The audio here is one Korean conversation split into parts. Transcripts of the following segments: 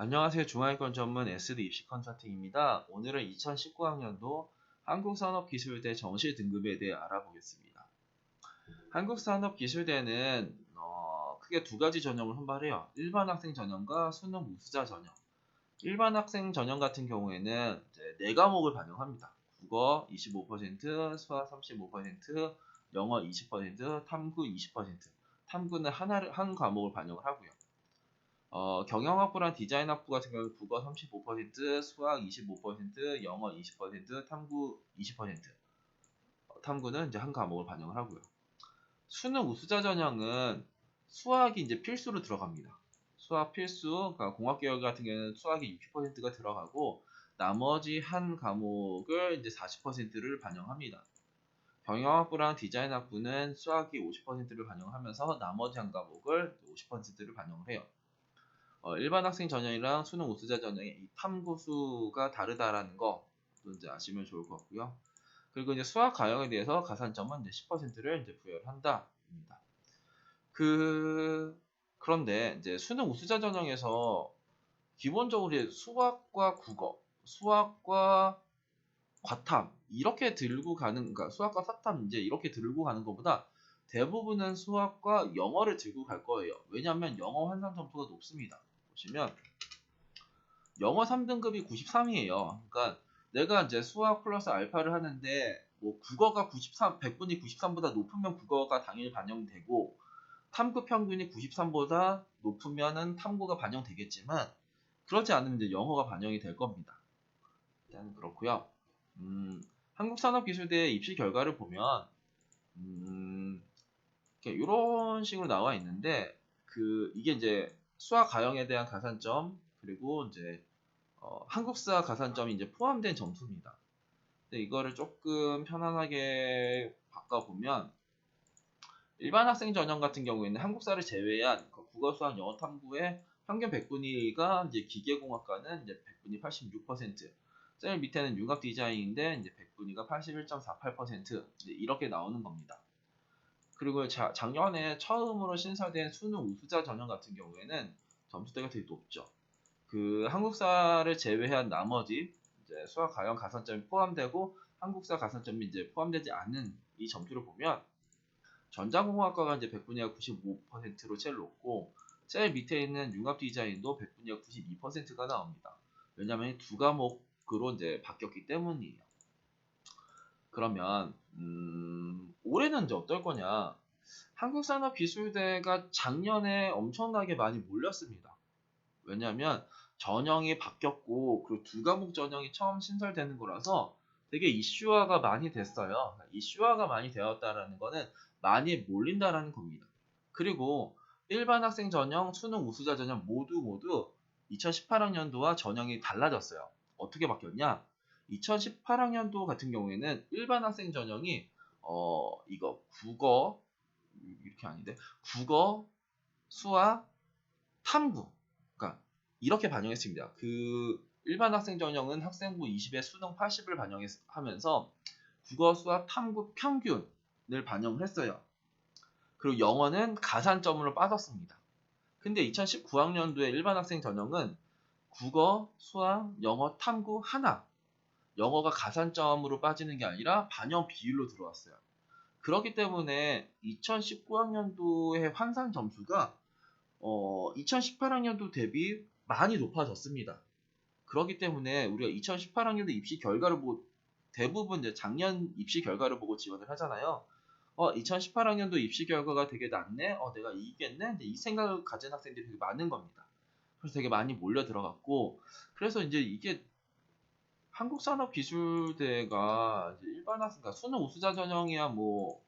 안녕하세요. 중하위권 전문 SD 입시 컨설팅입니다. 오늘은 2019학년도 한국산업기술대 정시 등급에 대해 알아보겠습니다. 한국산업기술대는 어, 크게 두 가지 전형을 선발해요. 일반 학생 전형과 수능 우수자 전형. 일반 학생 전형 같은 경우에는 네 과목을 반영합니다. 국어 25%, 수학 35%, 영어 20%, 탐구 20%. 탐구는 하나를 한 과목을 반영을 하고요. 어, 경영학부랑 디자인학부 같은 경우 국어 35%, 수학 25%, 영어 20%, 탐구 20%. 어, 탐구는 이제 한 과목을 반영을 하고요. 수능 우수자 전형은 수학이 이제 필수로 들어갑니다. 수학 필수, 그러니까 공학계열 같은 경우는 수학이 60%가 들어가고 나머지 한 과목을 이제 40%를 반영합니다. 경영학부랑 디자인학부는 수학이 50%를 반영하면서 나머지 한 과목을 50%를 반영을 해요. 어, 일반 학생 전형이랑 수능 우수자 전형의 이 탐구수가 다르다라는 거 이제 아시면 좋을 것 같고요. 그리고 이제 수학 가형에 대해서 가산점은 이제 10%를 이제 부여한다입니다. 그 그런데 이제 수능 우수자 전형에서 기본적으로 이제 수학과 국어, 수학과 과탐 이렇게 들고 가는 그러니까 수학과 사탐 이제 이렇게 들고 가는 것보다 대부분은 수학과 영어를 들고 갈 거예요. 왜냐하면 영어 환산 점수가 높습니다. 보시면 영어 3등급이 93이에요. 그러니까 내가 이제 수학 플러스 알파를 하는데 뭐 국어가 93, 100분이 93보다 높으면 국어가 당연히 반영되고 탐구 평균이 93보다 높으면은 탐구가 반영되겠지만 그렇지 않으면 이제 영어가 반영이 될 겁니다. 일단 그렇고요. 음, 한국산업기술대 입시 결과를 보면 음, 이런 식으로 나와 있는데 그 이게 이제 수학 가형에 대한 가산점 그리고 이제 어, 한국사 가산점이 이제 포함된 점수입니다. 근데 이거를 조금 편안하게 바꿔보면 일반 학생 전형 같은 경우에는 한국사를 제외한 그 국어, 수학, 영어 탐구의 평균 100분위가 이제 기계공학과는 이제 100분위 86%, 셀 밑에는 융합 디자인인데 이제 100분위가 81.48% 이렇게 나오는 겁니다. 그리고 자, 작년에 처음으로 신설된 수능 우수자 전형 같은 경우에는 점수대가 되게 높죠. 그 한국사를 제외한 나머지 이제 수학 가형 가산점이 포함되고 한국사 가산점이 이제 포함되지 않는 이 점수를 보면 전자공학과가 이제 100분위가 95%로 제일 높고 제일 밑에 있는 융합 디자인도 100분위가 92%가 나옵니다. 왜냐하면 두 과목으로 이제 바뀌었기 때문이에요. 그러면 음, 올해는 이제 어떨 거냐? 한국산업기술대가 작년에 엄청나게 많이 몰렸습니다. 왜냐하면 전형이 바뀌었고 그리고 두 과목 전형이 처음 신설되는 거라서 되게 이슈화가 많이 됐어요. 이슈화가 많이 되었다라는 거는 많이 몰린다라는 겁니다. 그리고 일반 학생 전형, 수능 우수자 전형 모두 모두 2018학년도와 전형이 달라졌어요. 어떻게 바뀌었냐? 2018학년도 같은 경우에는 일반 학생 전형이 어 이거 국어 이렇게 아닌데 국어, 수학, 탐구 그러니까 이렇게 반영했습니다. 그 일반 학생 전형은 학생부 20에 수능 80을 반영하면서 국어, 수학, 탐구 평균을 반영을 했어요. 그리고 영어는 가산점으로 빠졌습니다. 근데 2019학년도에 일반 학생 전형은 국어, 수학, 영어, 탐구 하나 영어가 가산점으로 빠지는 게 아니라 반영 비율로 들어왔어요. 그렇기 때문에 2019학년도의 환산 점수가 어, 2018학년도 대비 많이 높아졌습니다. 그렇기 때문에 우리가 2018학년도 입시 결과를 보고 대부분 이제 작년 입시 결과를 보고 지원을 하잖아요. 어, 2018학년도 입시 결과가 되게 낮네? 어, 내가 이기겠네? 이 생각을 가진 학생들이 되게 많은 겁니다. 그래서 되게 많이 몰려 들어갔고, 그래서 이제 이게 한국산업기술대가 일반 학생, 그러니까 수능 우수자 전형이야 뭐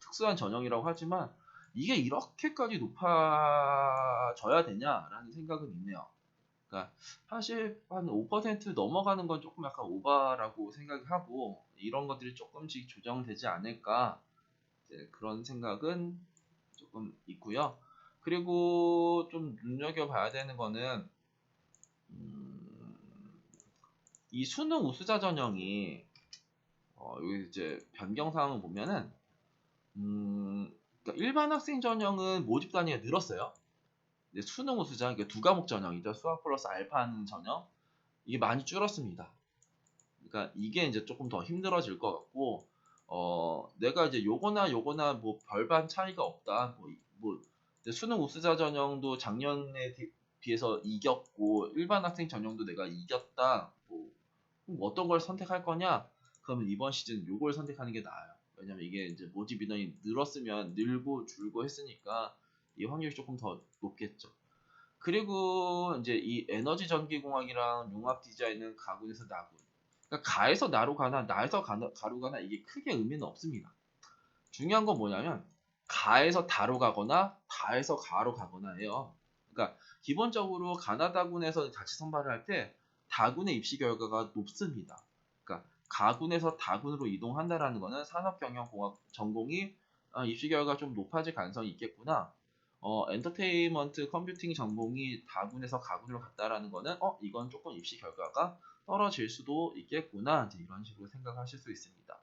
특수한 전형이라고 하지만 이게 이렇게까지 높아져야 되냐라는 생각은 있네요. 그러니까 사실 한 5% 넘어가는 건 조금 약간 오바라고 생각하고 이런 것들이 조금씩 조정되지 않을까 그런 생각은 조금 있고요. 그리고 좀 눈여겨봐야 되는 거는 이 수능 우수자 전형이 어, 여기 이제 변경 사항을 보면은 음, 그러니까 일반 학생 전형은 모집 단위가 늘었어요. 수능 우수자 이게 두 과목 전형이죠. 수학 플러스 알파 전형 이게 많이 줄었습니다. 그러니까 이게 이제 조금 더 힘들어질 것 같고 어 내가 이제 요거나 요거나 뭐 별반 차이가 없다. 뭐, 뭐 수능 우수자 전형도 작년에 비- 비해서 이겼고 일반 학생 전형도 내가 이겼다. 뭐 그럼 어떤 걸 선택할 거냐? 그러면 이번 시즌 요걸 선택하는 게 나아요. 왜냐면 이게 이제 모집 인원이 늘었으면 늘고 줄고 했으니까 이 확률이 조금 더 높겠죠. 그리고 이제 이 에너지 전기공학이랑 융합 디자인은 가군에서 나군. 그러니까 가에서 나로 가나 나에서 가로 가나 이게 크게 의미는 없습니다. 중요한 건 뭐냐면 가에서 다로 가거나 다에서 가로 가거나 해요. 그러니까 기본적으로 가나다군에서 자치 선발을 할 때 다군의 입시 결과가 높습니다. 그러니까 가군에서 다군으로 이동한다라는 거는 산업경영공학 전공이 아, 입시 결과가 좀 높아질 가능성이 있겠구나. 어, 엔터테인먼트 컴퓨팅 전공이 다군에서 가군으로 갔다라는 거는 어, 이건 조금 입시 결과가 떨어질 수도 있겠구나. 이제 이런 식으로 생각하실 수 있습니다.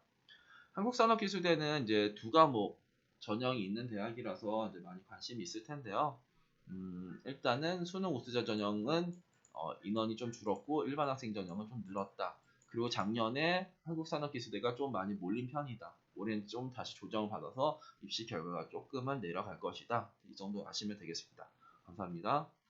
한국산업기술대는 이제 두 과목 전형이 있는 대학이라서 이제 많이 관심이 있을 텐데요. 음, 일단은 수능 우수자 전형은 어, 인원이 좀 줄었고 일반 학생 전형은 좀 늘었다. 그리고 작년에 한국산업기술대가 좀 많이 몰린 편이다. 올해는 좀 다시 조정을 받아서 입시 결과가 조금은 내려갈 것이다. 이 정도 아시면 되겠습니다. 감사합니다.